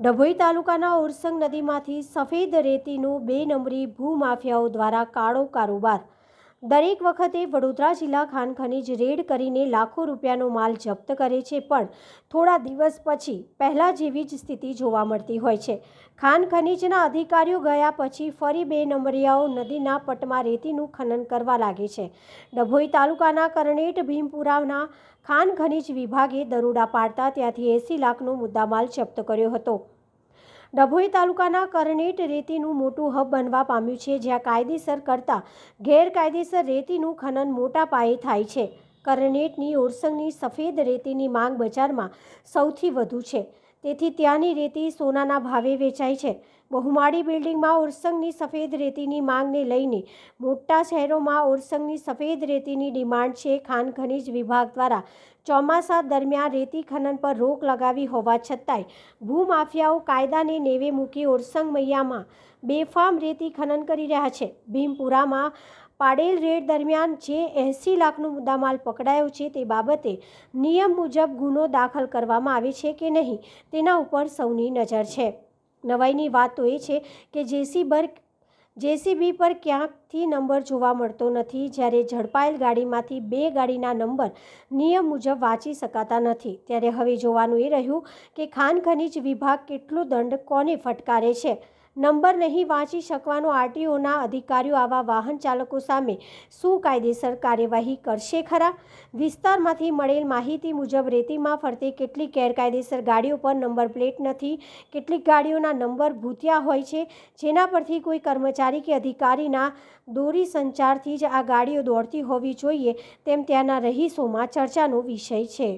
ડભોઈ તાલુકાના ઓરસંગ નદીમાંથી સફેદ રેતીનું બે નંબરી ભૂમાફિયાઓ દ્વારા કાળો કારોબાર. દરેક વખતે વડોદરા જિલ્લા ખાન ખનીજ રેડ કરીને લાખો રૂપિયાનો માલ જપ્ત કરે છે, પણ થોડા દિવસ પછી પહેલાં જેવી જ સ્થિતિ જોવા મળતી હોય છે. ખાન ખનીજના અધિકારીઓ ગયા પછી ફરી બે નંબરિયાઓ નદીના પટમાં રેતીનું ખનન કરવા લાગે છે. ડભોઈ તાલુકાના કરણેટ ભીમપુરાના ખાન ખનીજ વિભાગે દરોડા પાડતા ત્યાંથી એંસી લાખનો મુદ્દામાલ જપ્ત કર્યો હતો. ડભોઈ તાલુકાના કરનેટ રેતીનું મોટું હબ બનવા પામ્યું છે, જ્યાં કાયદેસર કરતાં ગેરકાયદેસર રેતીનું ખનન મોટા પાયે થાય છે. કરનેટની ઓરસંગની સફેદ રેતીની માંગ બજારમાં સૌથી વધુ છે. તેથી ત્યાંની રેતી સોનાના ભાવે વેચાય છે. બહુમાળી બિલ્ડિંગમાં ઓરસંગની સફેદ રેતીની માંગને લઈને મોટા શહેરોમાં ઓરસંગની સફેદ રેતીની ડિમાન્ડ છે. ખાન ખનીજ વિભાગ દ્વારા ચોમાસા દરમિયાન રેતી ખનન પર રોક લગાવી હોવા છતાંય ભૂમાફિયાઓ કાયદાને નેવે મૂકી ઓરસંગ મૈયામાં બેફામ રેતી ખનન કરી રહ્યા છે. ભીમપુરામાં પાડેલ રેડ દરમિયાન જે એંસી લાખનો મુદ્દામાલ પકડાયો છે તે બાબતે નિયમ મુજબ ગુનો દાખલ કરવામાં આવે છે કે નહીં તેના ઉપર સૌની નજર છે. નવાઈની વાત તો એ છે કે જેસીબર જેસીબી પર ક્યાંકથી નંબર જોવા મળતો નથી જ્યારે ઝડપાયેલ ગાડીમાંથી બે ગાડીના નંબર નિયમ મુજબ વાંચી શકાતા નથી. ત્યારે હવે જોવાનું એ રહ્યું કે ખાન ખનીજ વિભાગ કેટલો દંડ કોને ફટકારે છે? નંબર નહીં વાંચી શકવાનો આરટીઓના અધિકારીઓ આવા વાહન ચાલકો સામે શું કાયદેસર કાર્યવાહી કરશે ખરા? વિસ્તારમાંથી મળેલ માહિતી મુજબ રેતીમાં ફરતી કેટલીક ગેરકાયદેસર ગાડીઓ પર નંબર પ્લેટ નથી. કેટલીક ગાડીઓના નંબર ભૂતિયા હોય છે. જેના પરથી કોઈ કર્મચારી કે અધિકારીના દોરી સંચારથી જ આ ગાડીઓ દોડતી હોવી જોઈએ તેમ ત્યાંના રહીશોમાં ચર્ચાનો વિષય છે.